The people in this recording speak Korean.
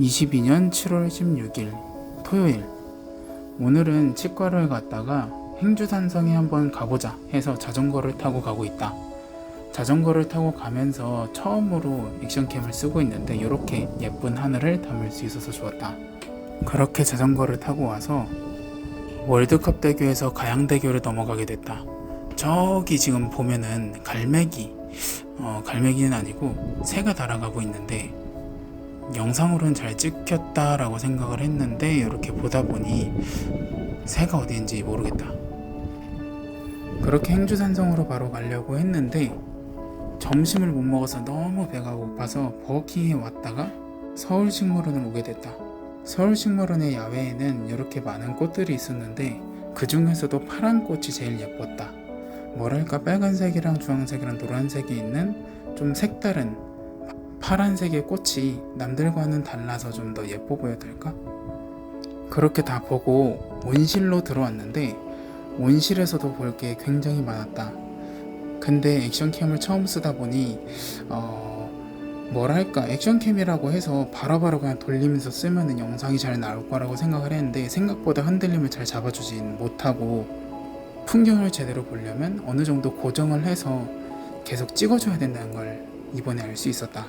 22년 7월 16일 토요일 오늘은 치과를 갔다가 행주산성에 한번 가보자 해서 자전거를 타고 가고 있다. 자전거를 타고 가면서 처음으로 액션캠을 쓰고 있는데 이렇게 예쁜 하늘을 담을 수 있어서 좋았다. 그렇게 자전거를 타고 와서 월드컵 대교에서 가양대교를 넘어가게 됐다. 저기 지금 보면은 갈매기, 어, 갈매기는 아니고 새가 날아가고 있는데 영상으로는 잘 찍혔다라고 생각을 했는데 이렇게 보다 보니 새가 어디인지 모르겠다. 그렇게 행주산성으로 바로 가려고 했는데 점심을 못 먹어서 너무 배가 고파서 버거킹에 왔다가 서울식물원을 오게 됐다. 서울식물원의 야외에는 이렇게 많은 꽃들이 있었는데 그 중에서도 파란 꽃이 제일 예뻤다. 뭐랄까 빨간색이랑 주황색이랑 노란색이 있는 좀 색다른 파란색의 꽃이 남들과는 달라서 좀 더 예뻐 보여달까? 그렇게 다 보고 온실로 들어왔는데 온실에서도 볼 게 굉장히 많았다. 근데 액션캠을 처음 쓰다 보니 어 뭐랄까 액션캠이라고 해서 바로바로 그냥 돌리면서 쓰면은 영상이 잘 나올 거라고 생각을 했는데 생각보다 흔들림을 잘 잡아주진 못하고 풍경을 제대로 보려면 어느 정도 고정을 해서 계속 찍어줘야 된다는 걸 이번에 알 수 있었다.